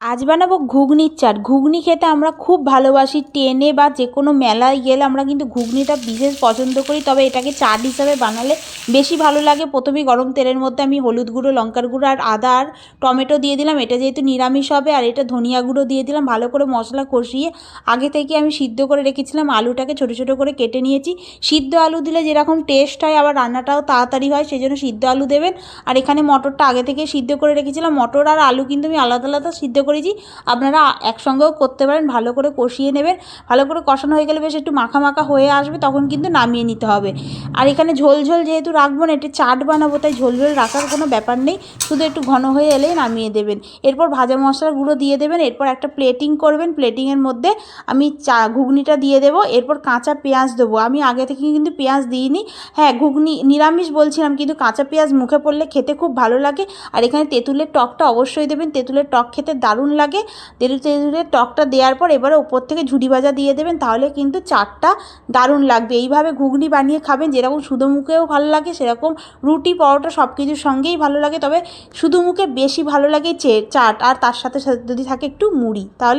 আজ বানাবো ঘুগনির চাট। ঘুগনি খেতে আমরা খুব ভালোবাসি। ট্রেনে বা যে কোনো মেলায় গেলে আমরা কিন্তু ঘুগনিটা বিশেষ পছন্দ করি, তবে এটাকে চাট হিসাবে বানালে বেশি ভালো লাগে। প্রথমেই গরম তেলের মধ্যে আমি হলুদ গুঁড়ো, লঙ্কার গুঁড়ো আর আদা আর টমেটো দিয়ে দিলাম। এটা যেহেতু নিরামিষ হবে আর এটা ধনিয়া গুঁড়ো দিয়ে দিলাম। ভালো করে মশলা কষিয়ে আগে থেকে আমি সিদ্ধ করে রেখেছিলাম। আলুটাকে ছোটো ছোটো করে কেটে নিয়েছি। সিদ্ধ আলু দিলে যেরকম টেস্ট হয়, আবার রান্নাটাও তাড়াতাড়ি হয়, সেই জন্য সিদ্ধ আলু দেবেন। আর এখানে মটরটা আগে থেকে সিদ্ধ করে রেখেছিলাম। মটর আর আলু কিন্তু আমি আলাদা আলাদা সিদ্ধ করেছি। আপনারা একসঙ্গেও করতে পারেন, ভালো করে কষিয়ে নেবেন। ভালো করে কষানো হয়ে গেলে বেশ একটু মাখা মাখা হয়ে আসবে, তখন কিন্তু নামিয়ে নিতে হবে। আর এখানে ঝোল ঝোল যেহেতু রাখব না এটা চাট বানাবো, তাই ঝোল ঝোল রাখার কোনো ব্যাপার নেই। শুধু একটু ঘন হয়ে এলেই নামিয়ে দেবেন। এরপর ভাজা মশলার গুঁড়ো দিয়ে দেবেন। এরপর একটা প্লেটিং করবেন। প্লেটিংয়ের মধ্যে আমি চা, ঘুগনিটা দিয়ে দেবো। এরপর কাঁচা পেঁয়াজ দেবো। আমি আগে থেকে কিন্তু পেঁয়াজ দিইনি। হ্যাঁ ঘুগনি, নিরামিষ বলছিলাম, কিন্তু কাঁচা পেঁয়াজ মুখে পড়লে খেতে খুব ভালো লাগে। আর এখানে তেঁতুলের টকটা অবশ্যই দেবেন। তেঁতুলের টক খেতে দারুণ লাগে। তেঁতুল তেঁতুলের টকটা দেওয়ার পর এবারে ওপর থেকে ঝুড়ি ভাজা দিয়ে দেবেন, তাহলে কিন্তু চাটটা দারুণ লাগবে। এইভাবে ঘুগনি বানিয়ে খাবেন, যেরকম শুধু মুখেও ভালো লাগে, সেরকম রুটি, পরোটা সব কিছুর সঙ্গেই ভালো লাগে। তবে শুধু মুখে বেশি ভালো লাগে চে চাট, আর তার সাথে সাথে যদি থাকে একটু মুড়ি, তাহলে